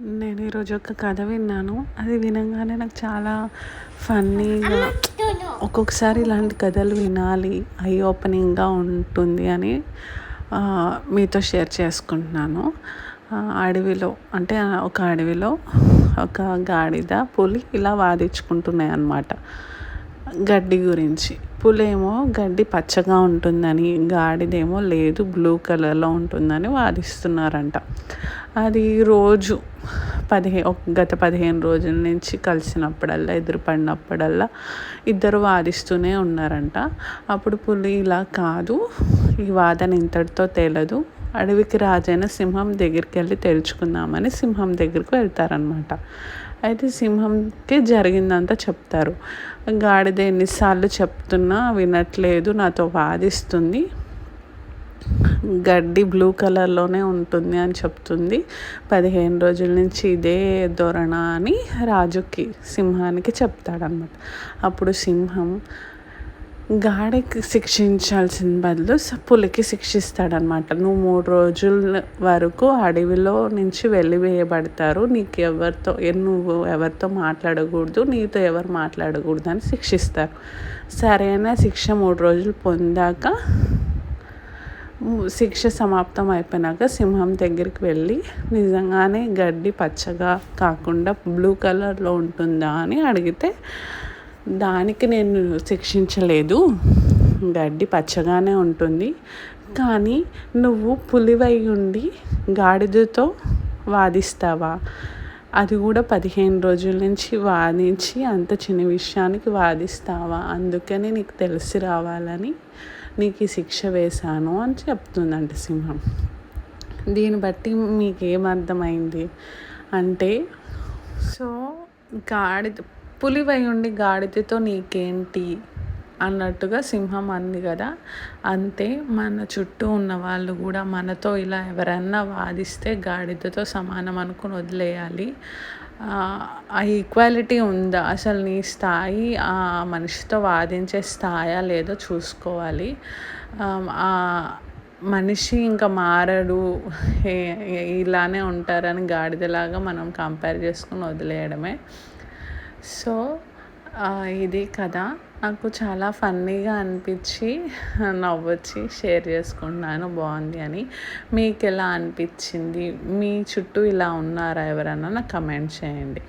నేను ఈరోజు ఒక కథ విన్నాను. అది వినగానే నాకు చాలా ఫన్నీగా ఒక్కొక్కసారి ఇలాంటి కథలు వినాలి ఐ ఓపెనింగ్గా ఉంటుంది అని మీతో షేర్ చేసుకుంటున్నాను. అడవిలో అంటే ఒక అడవిలో ఒక గాడిద పులి ఇలా వాదించుకుంటున్నాయి అన్నమాట గడ్డి గురించి. పులేమో గడ్డి పచ్చగా ఉంటుందని గాడిదేమో లేదు బ్లూ కలర్లో ఉంటుందని వాదిస్తున్నారంట. అది రోజు పదిహే గత పదిహేను రోజుల నుంచి కలిసినప్పుడల్లా ఎదురుపడినప్పుడల్లా ఇద్దరు వాదిస్తూనే ఉన్నారంట. అప్పుడు పులి ఇలా కాదు ఈ వాదన ఇంతటితో తేలదు. అడవికి రాజైన సింహం దగ్గరికి వెళ్ళి తెలుసుకుందామని సింహం దగ్గరికి వెళ్తారనమాట అయితే సింహంకి జరిగిందంతా చెప్తారు. గాడిద ఎన్నిసార్లు చెప్తున్నా వినట్లేదు నాతో వాదిస్తుంది. గడ్డి బ్లూ కలర్లోనే ఉంటుంది అని చెప్తుంది. పదిహేను రోజుల నుంచి ఇదే ధోరణ అని రాజుకి సింహానికి చెప్తాడనమాట అప్పుడు సింహం గాడికి శిక్షించాల్సిన బదులు పులికి శిక్షిస్తాడనమాట నువ్వు మూడు రోజుల వరకు అడవిలో నుంచి వెళ్ళివేయబడతారు. నీకు ఎవరితో నువ్వు ఎవరితో మాట్లాడకూడదు నీతో ఎవరు మాట్లాడకూడదు అని శిక్షిస్తారు. సరైన శిక్ష మూడు రోజులు పొందాక శిక్ష సమాప్తం అయిపోయినాక సింహం దగ్గరికి వెళ్ళి నిజంగానే గడ్డి పచ్చగా కాకుండా బ్లూ కలర్లో ఉంటుందా అని అడిగితే దానికి నేను శిక్షించలేదు. గడ్డి పచ్చగానే ఉంటుంది. కానీ నువ్వు పులివై ఉండి గాడిదతో వాదిస్తావా? అది కూడా పదిహేను రోజుల నుంచి వాదించి అంత చిన్న విషయానికి వాదిస్తావా? అందుకని నీకు తెలిసి రావాలని నీకు ఈ శిక్ష వేశాను అని చెప్తుందంట సింహం. దీన్ని బట్టి మీకేమర్థమైంది అంటే సో గాడిద పులివై ఉండి గాడిదతో నీకేంటి? అన్నట్టుగా సింహం అంది కదా. అంతే మన చుట్టూ ఉన్న వాళ్ళు కూడా మనతో ఇలా ఎవరన్నా వాదిస్తే గాడిదతో సమానం అనుకుని వదిలేయాలి. ఆ, ఈక్వాలిటీ ఉందా? అసలు నీ స్థాయి ఆ మనిషితో వాదించే స్థాయా లేదో చూసుకోవాలి. ఆ, మనిషి ఇంకా మారడు ఇలానే ఉంటారని గాడిదలాగా మనం కంపేర్ చేసుకుని వదిలేయడమే. సో ఇది కదా నాకు చాలా ఫన్నీగా అనిపించి నవ్వొచ్చి షేర్ చేసుకున్నాను బాగుంది అని. మీకు ఎలా అనిపించింది? మీ చుట్టూ ఇలా ఉన్నారా ఎవరన్నా? నాకు కమెంట్ చేయండి.